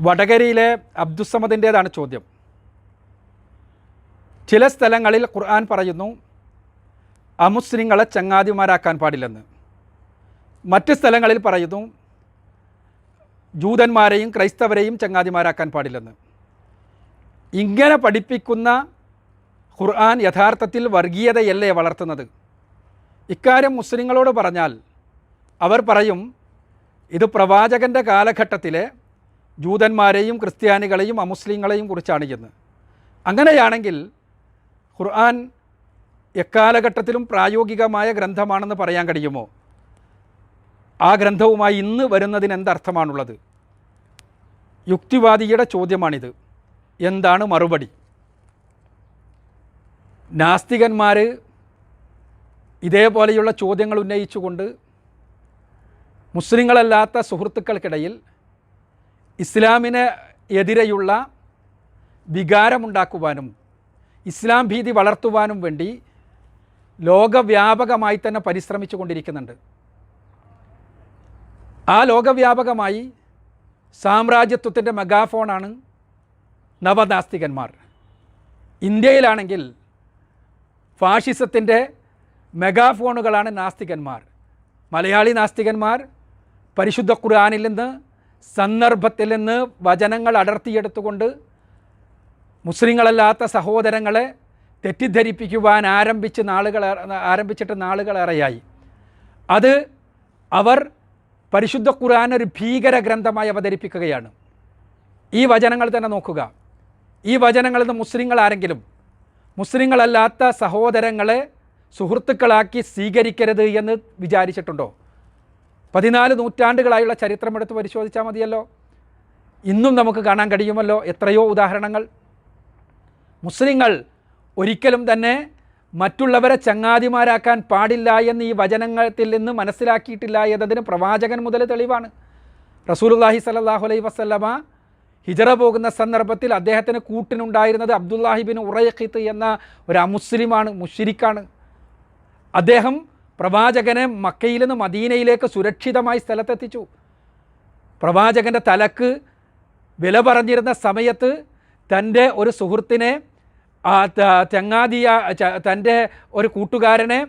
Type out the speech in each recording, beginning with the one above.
വടകരയിലെ അബ്ദുസമദിന്റേതാണ് ചോദ്യം. ചില സ്ഥലങ്ങളിൽ ഖുർആൻ പറയുന്നു അമുസ്ലിങ്ങളെ ചങ്ങാതിമാരാക്കാൻ പാടില്ലെന്ന്. മറ്റ് സ്ഥലങ്ങളിൽ പറയുന്നു ജൂതന്മാരെയും ക്രൈസ്തവരെയും ചങ്ങാതിമാരാക്കാൻ പാടില്ലെന്ന്. ഇങ്ങനെ പഠിപ്പിക്കുന്ന ഖുർആൻ യഥാർത്ഥത്തിൽ വർഗീയതയല്ലേ വളർത്തുന്നത്? ഇക്കാര്യം മുസ്ലിങ്ങളോട് പറഞ്ഞാൽ അവർ പറയും ഇത് പ്രവാചകന്റെ കാലഘട്ടത്തിലെ ജൂതന്മാരെയും ക്രിസ്ത്യാനികളെയും അമുസ്ലിങ്ങളെയും കുറിച്ചാണ് ഇന്ന് അങ്ങനെയാണെങ്കിൽ ഖുർആൻ എക്കാലഘട്ടത്തിലും പ്രായോഗികമായ ഗ്രന്ഥമാണെന്ന് പറയാൻ കഴിയുമോ? ആ ഗ്രന്ഥവുമായി ഇന്ന് വരുന്നതിന് എന്തർത്ഥമാണുള്ളത്? യുക്തിവാദിയുടെ ചോദ്യമാണിത്. എന്താണ് മറുപടി? നാസ്തികന്മാർ ഇതേപോലെയുള്ള ചോദ്യങ്ങൾ ഉന്നയിച്ചുകൊണ്ട് മുസ്ലിങ്ങളല്ലാത്ത സുഹൃത്തുക്കൾക്കിടയിൽ ഇസ്ലാമിന് എതിരെയുള്ള വികാരമുണ്ടാക്കുവാനും ഇസ്ലാം ഭീതി വളർത്തുവാനും വേണ്ടി ലോകവ്യാപകമായി തന്നെ പരിശ്രമിച്ചു കൊണ്ടിരിക്കുന്നുണ്ട് ആ ലോകവ്യാപകമായി സാമ്രാജ്യത്വത്തിന്റെ മെഗാഫോണാണ് നവനാസ്തികന്മാർ. ഇന്ത്യയിലാണെങ്കിൽ ഫാഷിസത്തിന്റെ മെഗാഫോണുകളാണ് നാസ്തികന്മാർ. മലയാളി നാസ്തികന്മാർ പരിശുദ്ധ ഖുർആാനിൽ നിന്ന് സന്ദർഭത്തിൽ നിന്ന് വചനങ്ങൾ അടർത്തിയെടുത്തുകൊണ്ട് മുസ്ലിങ്ങളല്ലാത്ത സഹോദരങ്ങളെ തെറ്റിദ്ധരിപ്പിക്കുവാൻ ആരംഭിച്ച് നാളുകൾ ആരംഭിച്ചിട്ട് നാളുകളേറെയായി. അത് അവർ പരിശുദ്ധ ഖുർആൻ ഒരു ഭീകര ഗ്രന്ഥമായി അവതരിപ്പിക്കുകയാണ്. ഈ വചനങ്ങൾ തന്നെ നോക്കുക. ഈ വചനങ്ങളിൽ നിന്ന് മുസ്ലിങ്ങൾ ആരെങ്കിലും മുസ്ലിങ്ങളല്ലാത്ത സഹോദരങ്ങളെ സുഹൃത്തുക്കളാക്കി സ്വീകരിക്കരുത് എന്ന് വിചാരിച്ചിട്ടുണ്ടോ? പതിനാല് നൂറ്റാണ്ടുകളായുള്ള ചരിത്രമെടുത്ത് പരിശോധിച്ചാൽ മതിയല്ലോ. ഇന്നും നമുക്ക് കാണാൻ കഴിയുമല്ലോ എത്രയോ ഉദാഹരണങ്ങൾ. മുസ്ലിങ്ങൾ ഒരിക്കലും തന്നെ മറ്റുള്ളവരെ ചങ്ങാതിമാരാക്കാൻ പാടില്ല എന്ന് ഈ വചനങ്ങളിൽ നിന്ന് മനസ്സിലാക്കിയിട്ടില്ല എന്നതിന് പ്രവാചകൻ മുതൽ തെളിവാണ്. റസൂലുല്ലാഹി സല്ലാഹു അലൈ വസ്ലമ ഹിജറ പോകുന്ന സന്ദർഭത്തിൽ അദ്ദേഹത്തിന് കൂട്ടിനുണ്ടായിരുന്നത് അബ്ദുല്ലാഹിബിൻ ഉറയഖിത്ത് എന്ന ഒരു അമുസ്ലിമാണ് മുഷിരിക്കാണ് അദ്ദേഹം പ്രവാചകനെ മക്കയിൽ നിന്ന് മദീനയിലേക്ക് സുരക്ഷിതമായി സ്ഥലത്തെത്തിച്ചു. പ്രവാചകന്റെ തലക്ക് വില പറഞ്ഞിരുന്ന സമയത്ത് തന്റെ ഒരു സുഹൃത്തിനെ ചങ്ങാതിയ തന്റെ ഒരു കൂട്ടുകാരനെ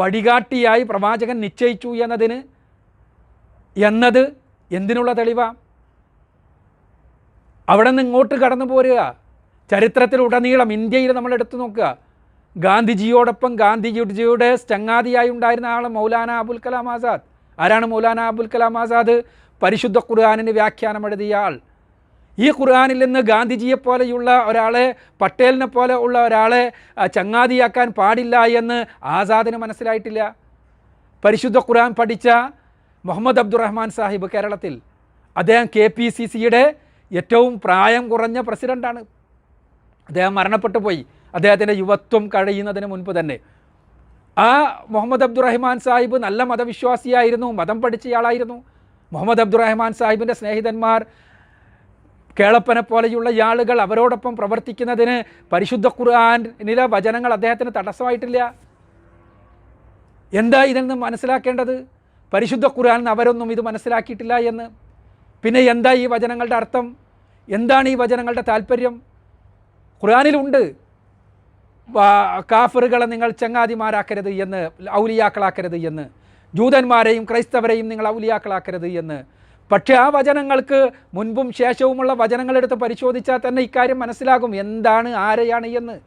വഴികാട്ടിയായി പ്രവാചകൻ നിശ്ചയിച്ചു എന്നതിന് എന്നത് എന്തിനുള്ള തെളിവാണ് അവിടെ നിന്ന് ഇങ്ങോട്ട് കടന്നു പോരുക ചരിത്രത്തിലുടനീളം ഇന്ത്യയിൽ നമ്മൾ എടുത്തു നോക്കുക. ഗാന്ധിജിയോടൊപ്പം ഗാന്ധിജിയുടെ ചങ്ങാതിയായി ഉണ്ടായിരുന്ന ആൾ മൗലാന അബുൽ കലാം ആസാദ്. ആരാണ് മൗലാന അബുൽ കലാം ആസാദ്? പരിശുദ്ധ ഖുർആാനിന് വ്യാഖ്യാനം എഴുതിയ ആൾ. ഈ ഖുർആാനിൽ നിന്ന് ഗാന്ധിജിയെ പോലെയുള്ള ഒരാളെ പട്ടേലിനെ പോലെ ഉള്ള ഒരാളെ ചങ്ങാതിയാക്കാൻ പാടില്ല എന്ന് ആസാദിന് മനസ്സിലായിട്ടില്ല. പരിശുദ്ധ ഖുർആൻ പഠിച്ച മുഹമ്മദ് അബ്ദുറഹ്മാൻ സാഹിബ് കേരളത്തിൽ അദ്ദേഹം കെ പി സി സിയുടെ ഏറ്റവും പ്രായം കുറഞ്ഞ പ്രസിഡന്റാണ് അദ്ദേഹം മരണപ്പെട്ടു പോയി. അദ്ദേഹത്തിന്റെ യുവത്വം കഴിയുന്നതിന് മുൻപ് തന്നെ. ആ മുഹമ്മദ് അബ്ദുറഹ്മാൻ സാഹിബ് നല്ല മതവിശ്വാസിയായിരുന്നു മതം പഠിച്ചയാളായിരുന്നു. മുഹമ്മദ് അബ്ദുറഹ്മാൻ സാഹിബിന്റെ സ്നേഹിതന്മാർ കേളപ്പനെ പോലെയുള്ള ആളുകൾ അവരോടൊപ്പം പ്രവർത്തിക്കുന്നതിന് പരിശുദ്ധ ഖുർആാനിലെ വചനങ്ങൾ അദ്ദേഹത്തിന് തടസ്സമായിട്ടില്ല. എന്താ ഇതിൽ നിന്ന് മനസ്സിലാക്കേണ്ടത്? പരിശുദ്ധ ഖുർആൻ അവരൊന്നും ഇത് മനസ്സിലാക്കിയിട്ടില്ല എന്ന്. പിന്നെ എന്താ ഈ വചനങ്ങളുടെ അർത്ഥം? എന്താണ് ഈ വചനങ്ങളുടെ താല്പര്യം? ഖുർആാനിലുണ്ട്. കാഫറുകളെ നിങ്ങൾ ചങ്ങാതിമാരാക്കരുത് എന്ന് ഔലിയാക്കളാക്കരുത് എന്ന് ജൂതന്മാരെയും ക്രൈസ്തവരെയും നിങ്ങൾ ഔലിയാക്കളാക്കരുത് എന്ന്. പക്ഷേ ആ വചനങ്ങൾക്ക് മുൻപും ശേഷവുമുള്ള വചനങ്ങളെടുത്ത് പരിശോധിച്ചാൽ തന്നെ ഇക്കാര്യം മനസ്സിലാകും. എന്താണ് ആരെയാണ് എന്ന്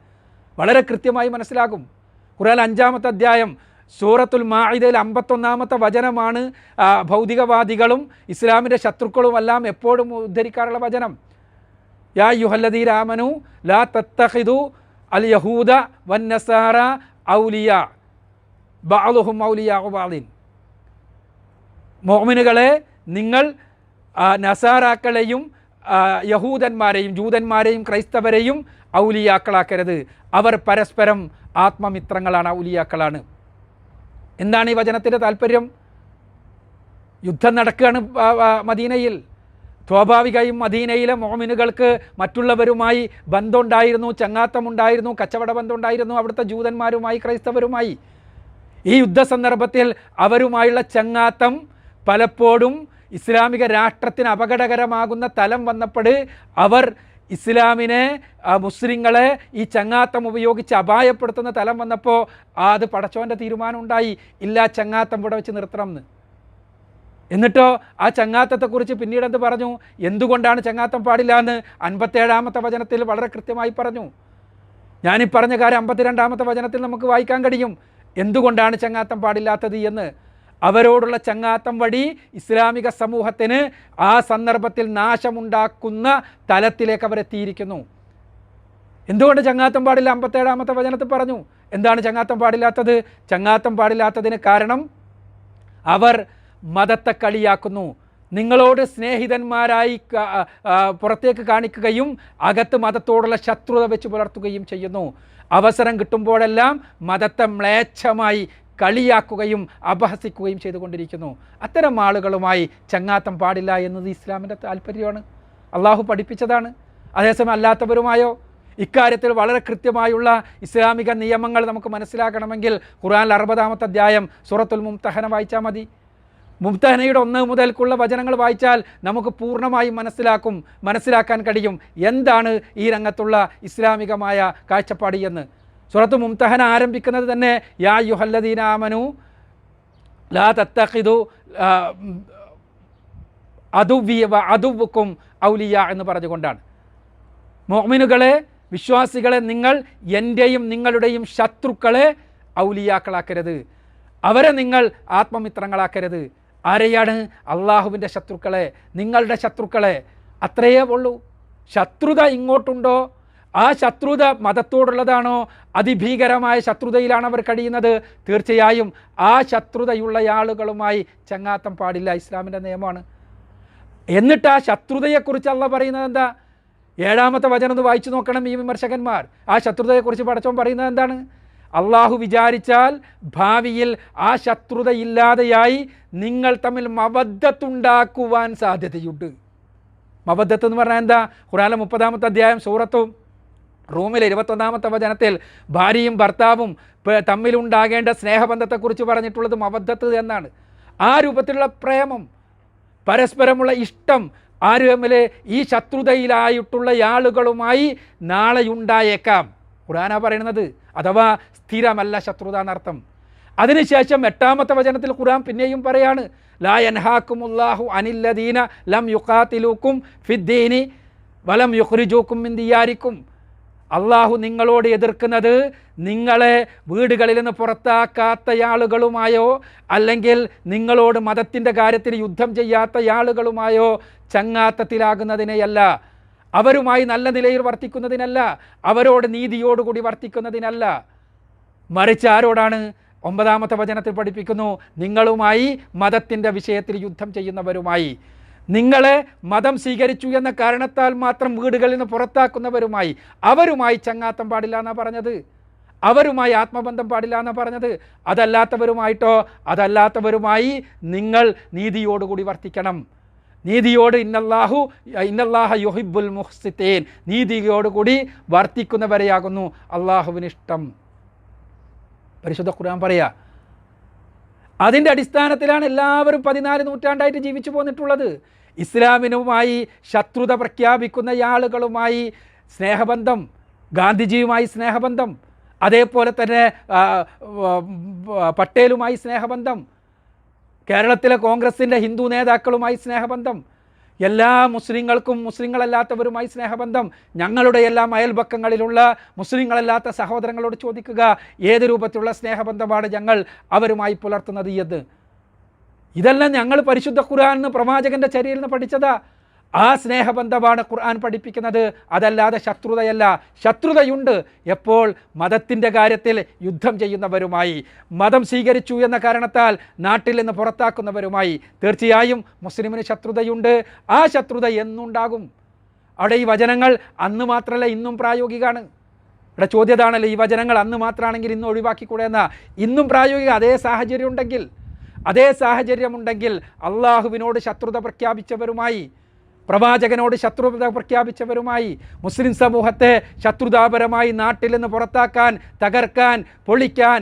വളരെ കൃത്യമായി മനസ്സിലാകും. ഖുറാൻ അഞ്ചാമത്തെ അധ്യായം സൂറത്തുൽ മാഹിദയിൽ അമ്പത്തൊന്നാമത്തെ വചനമാണ് ഭൗതികവാദികളും ഇസ്ലാമിന്റെ ശത്രുക്കളുമെല്ലാം എപ്പോഴും ഉദ്ധരിക്കാറുള്ള വചനം. യാ യുഹല്ലദീ രാമനു ലാ തത്തഹിദു അൽ യഹൂദ വൻ നസാറ ഔലിയ ബാലുഹും ഔലിയ ഉബാലിൻ മോമിനുകളെ നിങ്ങൾ നസാറാക്കളെയും യഹൂദന്മാരെയും ജൂതന്മാരെയും ക്രൈസ്തവരെയും ഔലിയാക്കളാക്കരുത്. അവർ പരസ്പരം ആത്മമിത്രങ്ങളാണ് ഔലിയാക്കളാണ്. എന്താണ് ഈ വചനത്തിന്റെ താല്പര്യം? യുദ്ധം നടക്കുകയാണ് മദീനയിൽ. സ്വാഭാവികമായും മദീനയിലെ മോമിനുകൾക്ക് മറ്റുള്ളവരുമായി ബന്ധമുണ്ടായിരുന്നു ചങ്ങാത്തമുണ്ടായിരുന്നു കച്ചവട ബന്ധമുണ്ടായിരുന്നു അവിടുത്തെ ജൂതന്മാരുമായി ക്രൈസ്തവരുമായി. ഈ യുദ്ധ സന്ദർഭത്തിൽ അവരുമായുള്ള ചങ്ങാത്തം പലപ്പോഴും ഇസ്ലാമിക രാഷ്ട്രത്തിന് അപകടകരമാകുന്ന തലം വന്നപ്പോൾ അവർ ഇസ്ലാമിനെ മുസ്ലിങ്ങളെ ഈ ചങ്ങാത്തം ഉപയോഗിച്ച് അപായപ്പെടുത്തുന്ന തലം വന്നപ്പോൾ അത് പടച്ചോന്റെ തീരുമാനം ഉണ്ടായി. ഇല്ല ചങ്ങാത്തം ഇവിടെ വെച്ച് നിർത്തണം എന്ന്. എന്നിട്ടോ ആ ചങ്ങാത്തത്തെക്കുറിച്ച് പിന്നീട് എന്ത് പറഞ്ഞു? എന്തുകൊണ്ടാണ് ചങ്ങാത്തം പാടില്ല എന്ന് അൻപത്തേഴാമത്തെ വചനത്തിൽ വളരെ കൃത്യമായി പറഞ്ഞു. ഞാനീ പറഞ്ഞ കാര്യം അമ്പത്തിരണ്ടാമത്തെ വചനത്തിൽ നമുക്ക് വായിക്കാൻ കഴിയും. എന്തുകൊണ്ടാണ് ചങ്ങാത്തം പാടില്ലാത്തത് എന്ന്? അവരോടുള്ള ചങ്ങാത്തം വഴി ഇസ്ലാമിക സമൂഹത്തിന് ആ സന്ദർഭത്തിൽ നാശമുണ്ടാക്കുന്ന തലത്തിലേക്ക് അവരെത്തിയിരിക്കുന്നു എന്തുകൊണ്ട് ചങ്ങാത്തം പാടില്ല? അമ്പത്തേഴാമത്തെ വചനത്തിൽ പറഞ്ഞു. എന്താണ് ചങ്ങാത്തം പാടില്ലാത്തത്? ചങ്ങാത്തം പാടില്ലാത്തതിന് കാരണം അവർ മതത്തെ കളിയാക്കുന്നു. നിങ്ങളോട് സ്നേഹിതന്മാരായി പുറത്തേക്ക് കാണിക്കുകയും അകത്ത് മതത്തോടുള്ള ശത്രുത വെച്ച് പുലർത്തുകയും ചെയ്യുന്നു. അവസരം കിട്ടുമ്പോഴെല്ലാം മതത്തെ മ്ലേച്ഛമായി കളിയാക്കുകയും അപഹസിക്കുകയും ചെയ്തുകൊണ്ടിരിക്കുന്നു. അത്തരം ആളുകളുമായി ചങ്ങാത്തം പാടില്ല എന്നത് ഇസ്ലാമിന്റെ താല്പര്യമാണ്. അള്ളാഹു പഠിപ്പിച്ചതാണ്. അതേസമയം അല്ലാത്തവരുമായോ? ഇക്കാര്യത്തിൽ വളരെ കൃത്യമായുള്ള ഇസ്ലാമിക നിയമങ്ങൾ നമുക്ക് മനസ്സിലാക്കണമെങ്കിൽ ഖുറാൻ അറുപതാമത്തെ അധ്യായം സൂറത്തുൽ മുംതഹന വായിച്ചാൽ മതി. മുംതഹനയുടെ ഒന്ന് മുതൽക്കുള്ള വചനങ്ങൾ വായിച്ചാൽ നമുക്ക് പൂർണമായും മനസ്സിലാക്കും മനസ്സിലാക്കാൻ കഴിയും എന്താണ് ഈ രംഗത്തുള്ള ഇസ്ലാമികമായ കാഴ്ചപ്പാട് എന്ന്. സൂറത്ത് മുംതഹന ആരംഭിക്കുന്നത് തന്നെ യാ യുഹല്ലദീനാമനു ലാ തത്തഖിദു അതുവി അതുവുക്കും ഔലിയ എന്ന് പറഞ്ഞുകൊണ്ടാണ്. മോമിനുകളെ വിശ്വാസികളെ നിങ്ങൾ എന്റെയും നിങ്ങളുടെയും ശത്രുക്കളെ ഔലിയാക്കളാക്കരുത്. അവരെ നിങ്ങൾ ആത്മമിത്രങ്ങളാക്കരുത്. ആരെയാണ് അള്ളാഹുവിന്റെ ശത്രുക്കളെ? നിങ്ങളുടെ ശത്രുക്കളെ. അത്രയേ ഉള്ളൂ. ശത്രുത ഇങ്ങോട്ടുണ്ടോ? ആ ശത്രുത മതത്തോടുള്ളതാണോ? അതിഭീകരമായ ശത്രുതയിലാണ് അവർ കഴിയുന്നത്? തീർച്ചയായും ആ ശത്രുതയുള്ള ആളുകളുമായി ചങ്ങാത്തം പാടില്ല. ഇസ്ലാമിന്റെ നിയമമാണ്. എന്നിട്ട് ആ ശത്രുതയെക്കുറിച്ച് അല്ല പറയുന്നത് എന്താ? ഏഴാമത്തെ വചനം ഒന്ന് വായിച്ചു നോക്കണം ഈ വിമർശകന്മാർ. ആ ശത്രുതയെക്കുറിച്ച് പടച്ചോൻ പറയുന്നത് എന്താണ്? അള്ളാഹു വിചാരിച്ചാൽ ഭാവിയിൽ ആ ശത്രുതയില്ലാതെയായി നിങ്ങൾ തമ്മിൽ മബദ്ധത്തുണ്ടാക്കുവാൻ സാധ്യതയുണ്ട്. മബദ്ധത്ത് എന്ന് പറഞ്ഞാൽ എന്താ? ഖുറാനിലെ മുപ്പതാമത്തെ അധ്യായം സൂറത്തും റൂമിലെ ഇരുപത്തൊന്നാമത്തെ വചനത്തിൽ ഭാര്യയും ഭർത്താവും തമ്മിലുണ്ടാകേണ്ട സ്നേഹബന്ധത്തെക്കുറിച്ച് പറഞ്ഞിട്ടുള്ളത് മബദ്ധത്ത് എന്നാണ്. ആ രൂപത്തിലുള്ള പ്രേമം പരസ്പരമുള്ള ഇഷ്ടം ആര് തമ്മിൽ ഈ ശത്രുതയിലായിട്ടുള്ള ആളുകളുമായി നാളെയുണ്ടായേക്കാം. ഖുറാന പറയുന്നത് അഥവാ സ്ഥിരമല്ല ശത്രുത എന്നർത്ഥം അതിനുശേഷം എട്ടാമത്തെ വചനത്തിൽ ഖുറാൻ പിന്നെയും പറയാണ് ലാ യൻഹാക്കുമുല്ലാഹു അനില്ലദീന ലം യുഖാത്തിലൂക്കും ഫിദ്ദീനി വലം യുഹ്രിജൂക്കും മിൻ ദിയാരിക്കും. അള്ളാഹു നിങ്ങളോട് എതിർക്കുന്നത് നിങ്ങളെ വീടുകളിൽ നിന്ന് പുറത്താക്കാത്ത ആളുകളുമായോ അല്ലെങ്കിൽ നിങ്ങളോട് മതത്തിന്റെ കാര്യത്തിൽ യുദ്ധം ചെയ്യാത്ത ആളുകളുമായോ ചങ്ങാത്തത്തിലാകുന്നതിനെയല്ല. അവരുമായി നല്ല നിലയിൽ വർത്തിക്കുന്നതിനല്ല അവരോട് നീതിയോടുകൂടി വർത്തിക്കുന്നതിനല്ല. മറിച്ച് ആരോടാണ്? ഒമ്പതാമത്തെ വചനത്തിൽ പഠിപ്പിക്കുന്നു നിങ്ങളുമായി മതത്തിന്റെ വിഷയത്തിൽ യുദ്ധം ചെയ്യുന്നവരുമായി. നിങ്ങളെ മതം സ്വീകരിച്ചു എന്ന കാരണത്താൽ മാത്രം വീടുകളിൽ നിന്ന് പുറത്താക്കുന്നവരുമായി. അവരുമായി ചങ്ങാത്തം പാടില്ല എന്നാണ് പറഞ്ഞത്. അവരുമായി ആത്മബന്ധം പാടില്ല എന്നാണ് പറഞ്ഞത്. അതല്ലാത്തവരുമായിട്ടോ അതല്ലാത്തവരുമായി നിങ്ങൾ നീതിയോടുകൂടി വർത്തിക്കണം. നീതിയോട് ഇന്നല്ലാഹു ഇന്നല്ലാഹ യുഹിബുൽ മുഹ്സിത്തേൻ. നീതിയോടുകൂടി വർത്തിക്കുന്നവരെയാകുന്നു അള്ളാഹുവിനിഷ്ടം. പരിശുദ്ധ ഖുർആൻ പറയാ അതിന്റെ അടിസ്ഥാനത്തിലാണ് എല്ലാവരും പതിനാല് നൂറ്റാണ്ടായിട്ട് ജീവിച്ചു പോന്നിട്ടുള്ളത്. ഇസ്ലാമിനുമായി ശത്രുത പ്രഖ്യാപിക്കുന്ന ആളുകളുമായി സ്നേഹബന്ധം ഗാന്ധിജിയുമായി സ്നേഹബന്ധം അതേപോലെ തന്നെ പട്ടേലുമായി സ്നേഹബന്ധം കേരളത്തിലെ കോൺഗ്രസിന്റെ ഹിന്ദു നേതാക്കളുമായി സ്നേഹബന്ധം എല്ലാ മുസ്ലിങ്ങൾക്കും മുസ്ലിങ്ങളല്ലാത്തവരുമായി സ്നേഹബന്ധം ഞങ്ങളുടെ എല്ലാ അയൽപക്കങ്ങളിലുള്ള മുസ്ലിങ്ങളല്ലാത്ത സഹോദരങ്ങളോട് ചോദിക്കുക ഏത് രൂപത്തിലുള്ള സ്നേഹബന്ധമാണ് ഞങ്ങൾ അവരുമായി പുലർത്തുന്നത് എന്ന്. ഇതെല്ലാം ഞങ്ങൾ പരിശുദ്ധ ഖുർആൻ പ്രവാചകന്റെ ചരിയിൽ നിന്ന് പഠിച്ചതാ. ആ സ്നേഹബന്ധമാണ് ഖുർആൻ പഠിപ്പിക്കുന്നത്. അതല്ലാതെ ശത്രുതയല്ല. ശത്രുതയുണ്ട്. എപ്പോൾ? മതത്തിന്റെ കാര്യത്തിൽ യുദ്ധം ചെയ്യുന്നവരുമായി. മതം സ്വീകരിച്ചു എന്ന കാരണത്താൽ നാട്ടിൽ നിന്ന് പുറത്താക്കുന്നവരുമായി. തീർച്ചയായും മുസ്ലിമിന് ശത്രുതയുണ്ട്. ആ ശത്രുത എന്നുണ്ടാകും. അവിടെ ഈ വചനങ്ങൾ അന്ന് മാത്രമല്ല ഇന്നും പ്രായോഗികമാണ് ഇവിടെ ചോദ്യതാണല്ലോ ഈ വചനങ്ങൾ അന്ന് മാത്രമാണെങ്കിൽ ഇന്ന് ഒഴിവാക്കിക്കൂടെ എന്നാൽ ഇന്നും പ്രായോഗിക അതേ സാഹചര്യം ഉണ്ടെങ്കിൽ അതേ സാഹചര്യമുണ്ടെങ്കിൽ അള്ളാഹുവിനോട് ശത്രുത പ്രഖ്യാപിച്ചവരുമായി പ്രവാചകനോട് ശത്രുത പ്രഖ്യാപിച്ചവരുമായി മുസ്ലിം സമൂഹത്തെ ശത്രുതാപരമായി നാട്ടിൽ നിന്ന് പുറത്താക്കാൻ തകർക്കാൻ പൊളിക്കാൻ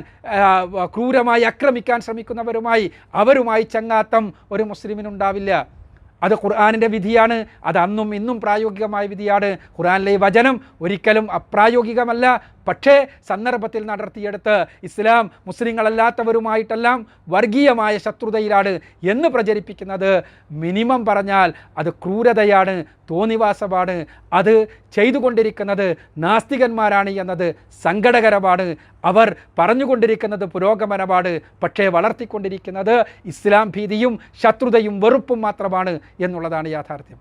ക്രൂരമായി ആക്രമിക്കാൻ ശ്രമിക്കുന്നവരുമായി അവരുമായി ചങ്ങാത്തം ഒരു മുസ്ലിമിനുണ്ടാവില്ല. അത് ഖുർആാനിന്റെ വിധിയാണ് അത് അന്നും ഇന്നും പ്രായോഗികമായ വിധിയാണ്. ഖുർആാനിലെ വചനം ഒരിക്കലും അപ്രായോഗികമല്ല പക്ഷേ സന്ദർഭത്തിൽ നടത്തിയെടുത്ത് ഇസ്ലാം മുസ്ലിങ്ങളല്ലാത്തവരുമായിട്ടെല്ലാം വർഗീയമായ ശത്രുതയിലാണ് എന്ന് പ്രചരിപ്പിക്കുന്നത്. മിനിമം പറഞ്ഞാൽ അത് ക്രൂരതയാണ് തോന്നിവാസമാണ്. അത് ചെയ്തുകൊണ്ടിരിക്കുന്നത് നാസ്തികന്മാരാണ് എന്നത് സങ്കടകരമാണ്. അവർ പറഞ്ഞുകൊണ്ടിരിക്കുന്നത് പുരോഗമനമാണ്. പക്ഷേ വളർത്തിക്കൊണ്ടിരിക്കുന്നത് ഇസ്ലാം ഭീതിയും ശത്രുതയും വെറുപ്പും മാത്രമാണ് എന്നുള്ളതാണ് യാഥാർത്ഥ്യം.